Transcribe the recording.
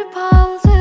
upon a